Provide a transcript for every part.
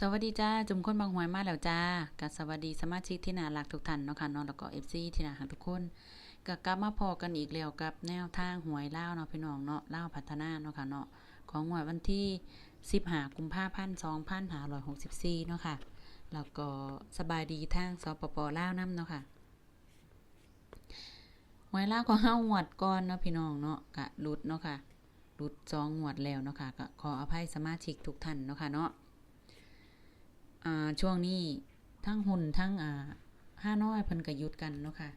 สวัสดีจ้า จุมคนบางหวยมาแล้วจ้ากับสวัสดีสมาชิกที่น่ารักทุกท่านเนาะค่ะนาะแล้วก็เอฟซีที่น่ารักทุกคนก็กลับมาพอกันอีกแล้วกับแนวทางหวยเล่าเนาะพี่น้องเนาะเล่าพัฒนาเนาะค่ะเนาะของหวยวันที่15กุมภาพันธ์2564เนาะค่ะแล้วก็สบายดีทางสปปเล่าวนํเนาะค่ะหวยเล่าของเฮาหวดก่อนเนาะพี่น้องเนาะกะหลุดเนาะค่ะหลุดจองหวดแล้วเนาะค่ะก็ขออภัยสมาชิกทุกท่านเนาะค่ะเนาะ อ่าช่วงนี้ทั้งหุ่นทั้งอ่าห้าน้อยเพิ่นก็หยุดกันเนาะค่ะ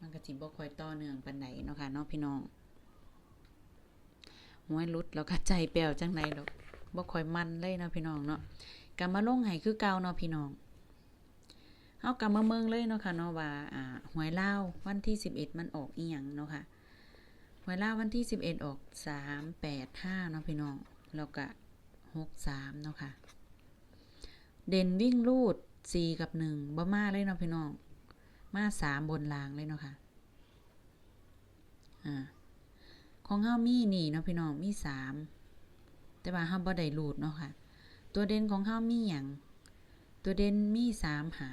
มันก็สิบ่ค่อยต่อเนื่องปานใดเนาะค่ะเนาะพี่น้องหวยลุดแล้วก็ใจแป้วจังไดดอกบ่ค่อยมันเลยเนาะพี่น้องเนาะก็มาลงให้คือเก่าเนาะพี่น้องเฮากลับมาเมืองเลยเนาะค่ะเนาะว่าอ่าหวยเล่าวันที่11มันออกอีหยังเนาะค่ะหวยเล่าวันที่11ออก385เนาะพี่น้องแล้วก็63เนาะค่ะ เด่นวิ่งรูดสี่กับหนึ่งบ่มาเลยเนาะพี่น้อง มาสามบนรางเลยเนาะค่ะอ่าของเฮามีนี่เนาะพี่น้องมีสามแต่ว่าเฮาบ่ได้รูดเนาะค่ะ ตัวเด่นของเฮามีหยังตัวเด่นมีสามหา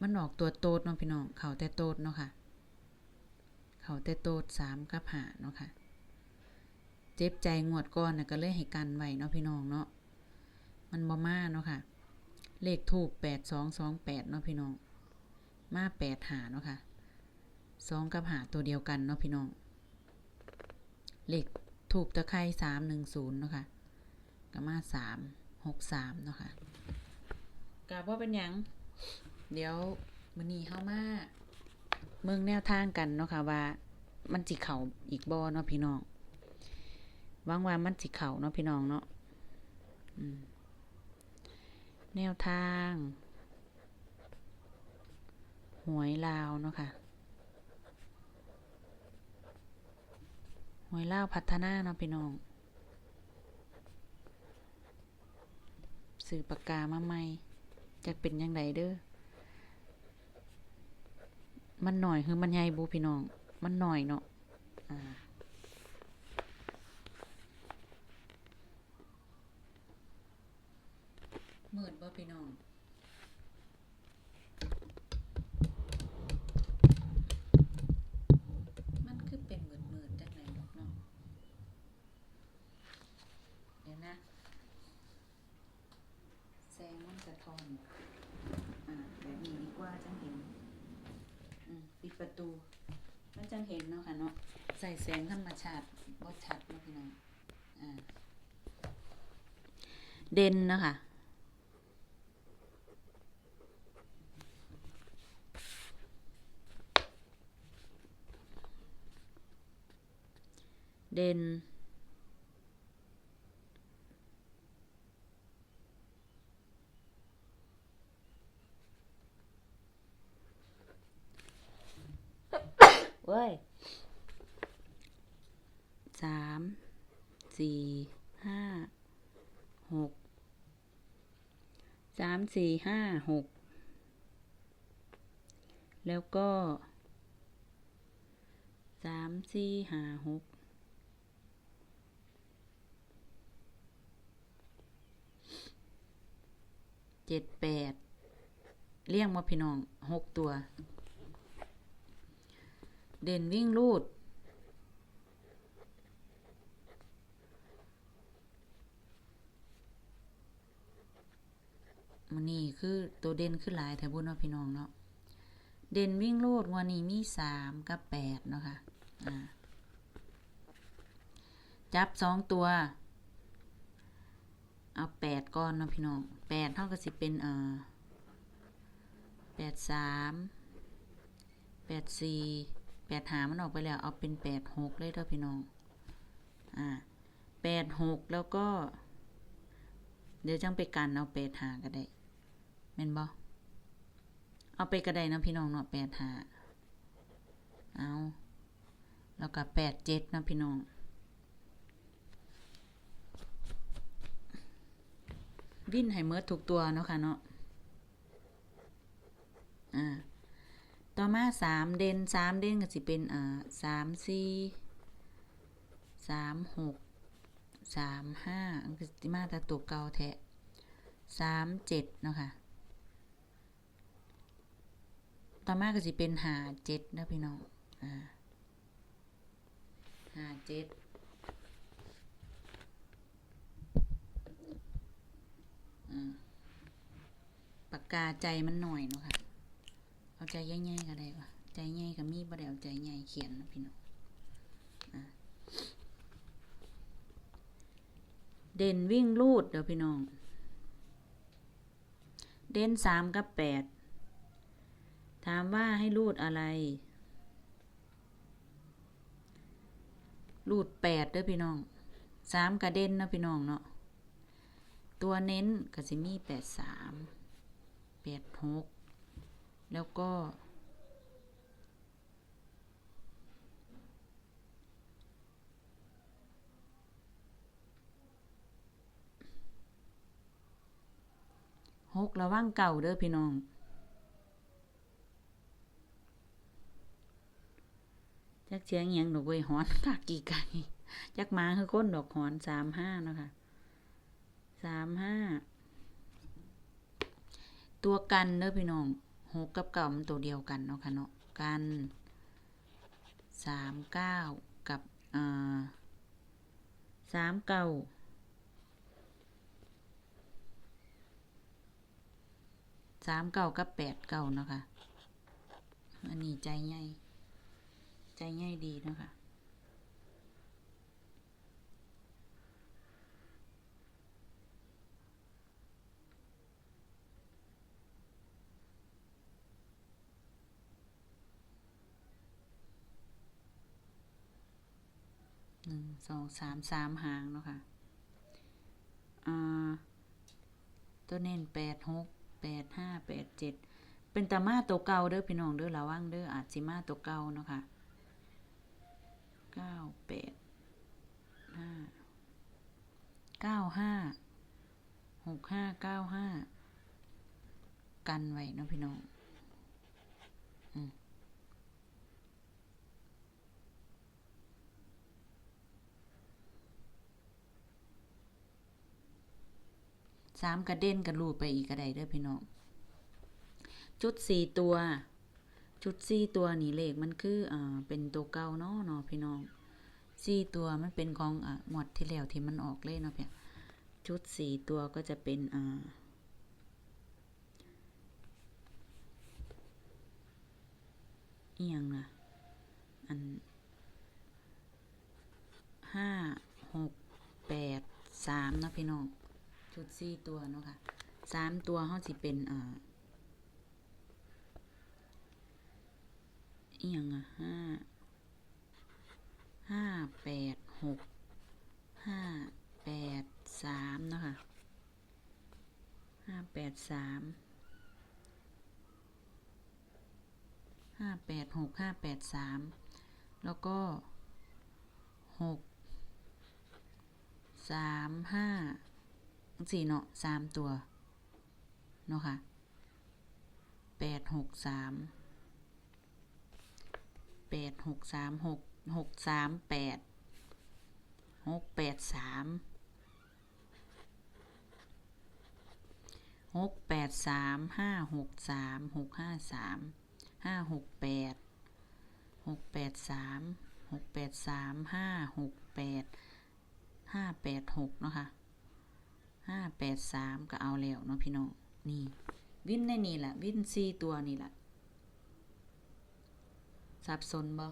มันออกตัวโตดเนาะพี่น้อง เข่าแต่โตดเนาะค่ะ เข่าแต่โตดสามกับหาเนาะค่ะ เจ็บใจงวดก่อนนะก็เลยให้กันไว้เนาะพี่น้องเนาะ มันบ่มาเนาะค่ะ เลขถูกแปดสองสองแปดเนาะพี่น้อง มาแปดหาเนาะค่ะสองกับหาตัวเดียวกันเนาะพี่น้อง เลขถูกตะไคร้สามหนึ่งศูนย์เนาะค่ะก็มาสามหกสามเนาะค่ะกาว่าเป็นยัง เดี๋ยวมันนีเข้ามาเมืองแนวทางกันเนาะค่ะว่ามันจิเข่าอีกบอเนาะพี่น้องหวังว่ามันจิเข่าเนาะพี่น้องเนาะอืม แนวทาง หวยลาวเนาะค่ะ หวยลาวพัฒนาเนาะพี่น้อง สื่อปากกามาใหม่จะเป็นยังไงเด้อ มันหน่อยคือมันใหญ่บูพี่น้อง มันหน่อยเนาะ อ่า มื่นบ่พี่น้อง มันคือเป็นหมื่นหมื่นจังไหนดอกเนาะเดี๋ยวนะแสงมันสะทอนอ่าแบบนี้ดีกว่าจังเห็นอืมปิดประตู มันจังเห็นเนาะค่ะเนาะใส่แสงธรรมชาติบ่ชัดเนาะพี่น้องอ่าเด่นเนาะค่ะ เด่น เว้ยสามสี่ห้าหกสามสี่ห้าหกแล้วก็สามสี่ห้าหก เจ็ดแปดเลี่ยงมาพี่น้องหกตัว เด่นวิ่งลูด มันนี่คือตัวเด่นขึ้นหลายแถวบุญเนาะพี่น้องเนาะ เด่นวิ่งโลดวันนี้มีสามกับแปดเนาะค่ะอ่าจับสองตัว เอาแปดก้อนเนาะพี่น้องแปดเท่ากับสิเป็นเอ่อแปดสามแปดสี่แปดหามันออกไปแล้วเอาเป็นแปดหกเลยเด้อพี่น้อง อ่าแปดหกแล้วก็ เดี๋ยวจังไปกันเอาแปดหาก็ได้แม่นบ่เอาไปก็ได้นะพี่น้องเนาะแปดหาเอา แล้วก็แปดเจ็ดนะพี่น้อง วิ่นให้เมิดถูกตัวเนาะค่ะเนาะอ่าต่อมาสามเด่นสามเด่นก็สิเป็นอ่าสามสี่สามหกสามห้าอันก็สิมาต่ตัวเก่าแท้สามเจ็ดเนาะค่ะต่อมาก็สิเป็นหาเจ็ดนะพี่น้องอ่าหาเจ็ด อ่า ปากกาใจมันหน่อยเนาะค่ะ เอาใจใหญ่ๆก็ได้วะใจใหญ่ก็มีบ่ได้เอาใจใหญ่เขียนนะพี่น้องเด่นวิ่งลูดเด้อพี่น้อง เด่นสามกับแปด ถามว่าให้รูดอะไรรูดแปดเด้อพี่น้องสามกระเด็นนะพี่น้องเนาะ ตัวเน้นก็สิมีแปดสามแปดหกแล้วก็หกระวังเก่าเด้อพี่น้อง จักเชียงเอียงดอกเว้ยหอนกากีไก่จักมาคือก้นดอกหอนสามห้านะคะ สามห้าตัวกันเด้อพี่น้องหกกับเก่ามันตัวเดียวกันเนาะค่ะเนาะกันสามเก้ากับอ่าสามเก้าสามเก้ากับแปดเก้าเนาะคะอันนี้ใจใหญ่ ใจง่ายดีเนาะคะ หนึ่งสองสามสามหางเนาะค่ะอ่าตัวเน้นแปดหกแปดห้าแปดเจ็ดเป็นตามาตัวเก่าเด้อพี่น้องเด้อระวังเด้ออาจสิมาตัวเก่าเนาะค่ะเก้าแปดห้าเก้าห้าหกห้าเก้าห้ากันไว้เนาะพี่น้อง สามกระเด็นกระลูไปอีกกระไดเด้อพี่น้อง จุดสี่ตัว จุดสี่ตัวนี่เลขมันคืออ่าเป็นตัวเก่าเนาะเนาะพี่น้องสี่ตัวมันเป็นของอ่าหมดที่แล้วที่มันออกเลยเนาะพี่จุดสี่ตัวก็จะเป็นอ่าอียงนะอันห้าหกแปดสามนะพี่น้อง จุดสี่ตัวเนาะค่ะสามตัวเขาสิเป็นอ่าอียงอะห้าห้าแปดหกห้าแปดสามเนาะค่ะห้าแปดสามห้าแปดหกห้าแปดสามแล้วก็หกสามห้า สี่เนาะสามตัว เนาะค่ะแปดหกสามแปดหกสามหกหกสามแปดหกแปดสามหกแปดสามห้าหกสามหกห้าสามห้าหกแปดหกแปดสามหกแปดสามห้าหกแปดห้าแปดหกเนาะค่ะ ห้าแปดสามก็เอาแล้วเนาะพี่น้องนี่ วินในนี่แหละวินสี่ตัวนี่แหละสับสนบ่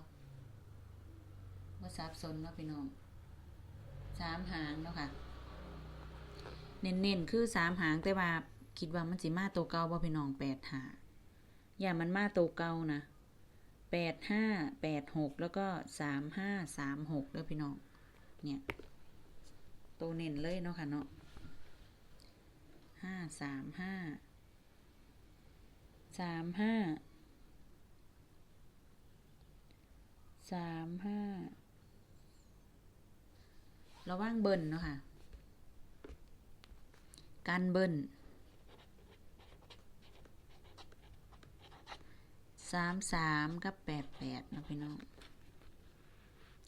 ว่าสับสนเนาะพี่น้องสามหางเนาะค่ะ เน้นๆคือสามหางแต่ว่าคิดว่ามันสิมาตัวเก่าบ่พี่น้องแปดหาอย่ามันมาตัวเก่านะแปดห้าแปดหกแล้วก็สามห้าสามหกเด้อพี่น้องเนี่ยตัวเน้นเลยเนาะค่ะเนาะ ห้าสามห้าสามห้าสามห้าระว่างเบิ้ลเนาะค่ะ การเบิ้ลสามสามกับแปดแปดนะพี่น้อง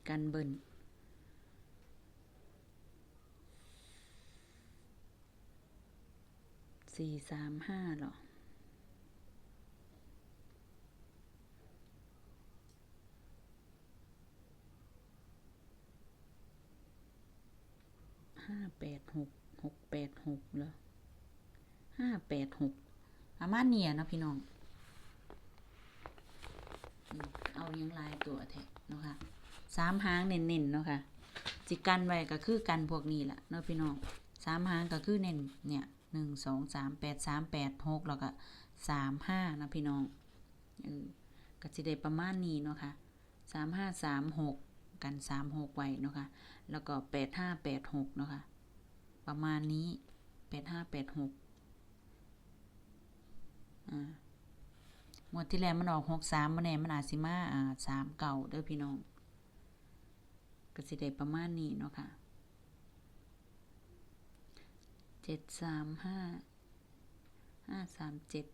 การเบิ้ล สี่สามห้าเหรอห้าแปดหกหกแปดหกเหรอห้าแปดหกประมาเนียนะพี่น้องอืมเอายังลายตัวแทะเนาะค่ะสามหางเน้นๆเนาะค่ะจิกันไว้ก็คือกันพวกนี้แหละเนาะพี่น้องสามหางก็คือเน้นเนี่ย หนึ่งสองสามแปดสามแปดหกแล้วก็สามห้านะพี่น้องเออก็จะได้ประมาณนี้เนาะค่ะสามห้าสามหกกันสามหกไว้เนาะค่ะแล้วก็แปดห้าแปดหกเนาะค่ะประมาณนี้แปดห้าแปดหกอ่าหมวดที่แล้วมันออกหกสามมันแน่มันอาจสิมาอ่าสามเก่าเด้อพี่น้องก็สิได้ประมาณนี้เนาะค่ะ เจ็ดสามห้าห้าสามเจ็ด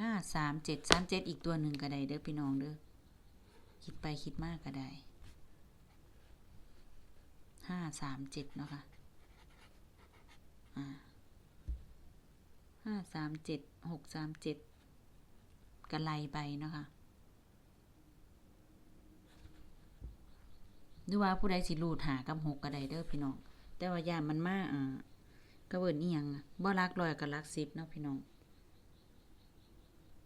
ห้าสามเจ็ดสามเจ็ดอีกตัวหนึ่งก็ได้เด้อพี่น้องเด้อคิดไปคิดมากก็ได้ห้าสามเจ็ดเนาะค่ะอ่าห้าสามเจ็ดหกสามเจ็ดกระไลไปเนาะค่ะ หรือว่าผู้ใดสิรูดหากับหกก็ได้เด้อพี่น้อง แต่ว่าย่ามันมาอ่ากระเบิดอียังบ่รักลอยกับรักสิบเนาะพี่น้อง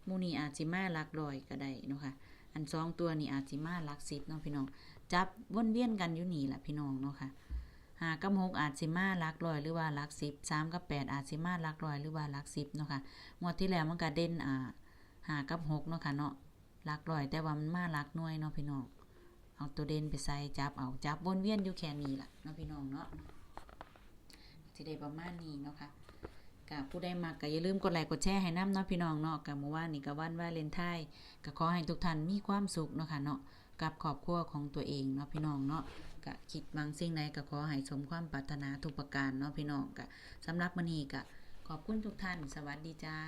มูนี่อาจิมารักลอยก็ได้เนาะค่ะอันสองตัวนี่อาจิมารักสิบเนาะพี่น้อง จับวนเวียนกันอยู่นี่แหละพี่น้องเนาะค่ะหากับหกอาจิมาลักลอยหรือว่าลักสิบสามกับแปดอาจิมาลักลอยหรือว่าลักสิบเนาะค่ะงวดที่แล้วมันก็เด่นอ่าหากับหกเนาะค่ะเนาะลักลอยแต่ว่ามันมาลักน่วยเนาะพี่น้อง เอาตัวเด่นไปใส่จับเอาจับวนเวียนอยู่แค่นี้ล่ะเนาะพี่น้องเนาะสิได้ประมาณนี้เนาะค่ะกะผู้ใดมักก็อย่าลืมกดไลค์กดแชร์ให้น้ำเนาะพี่น้องเนาะกับเมื่อวานนี่ก็วันวาเลนไทน์ก็ขอให้ทุกท่านมีความสุขเนาะค่ะเนาะกับครอบครัวของตัวเองเนาะพี่น้องเนาะก็คิดบางสิ่งใดก็ขอให้สมความปรารถนาทุกประการเนาะพี่น้องก็สำหรับมื้อนี้ก็ขอบคุณทุกท่าน สวัสดีจ้า